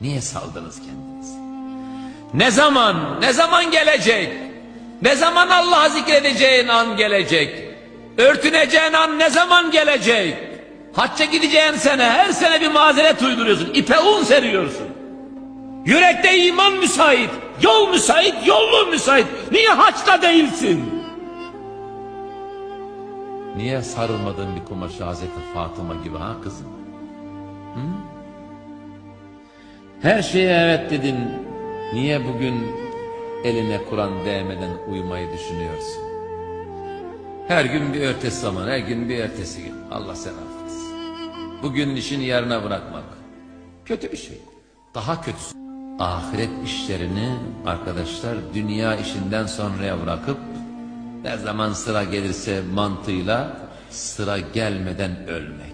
Niye saldınız kendinizi? Ne zaman, ne zaman gelecek? Ne zaman Allah'ı zikredeceğin an gelecek? Örtüneceğin an ne zaman gelecek? Hacca gideceğin sene her sene bir mazeret uyduruyorsun. İpe un seriyorsun. Yürekte iman müsait, yol müsait, yollu müsait. Niye haçta değilsin? Niye sarılmadığın bir kumaşı Hazreti Fatıma gibi ha kızım? Hı? Her şeye evet dedin. Niye bugün eline Kur'an değmeden uyumayı düşünüyorsun? Her gün bir ertesi zaman, her gün bir ertesi gün. Allah sen affetsin. Bugün işini yarına bırakmak kötü bir şey. Daha kötüsü. Ahiret işlerini arkadaşlar dünya işinden sonraya bırakıp ne zaman sıra gelirse mantığıyla sıra gelmeden ölmek.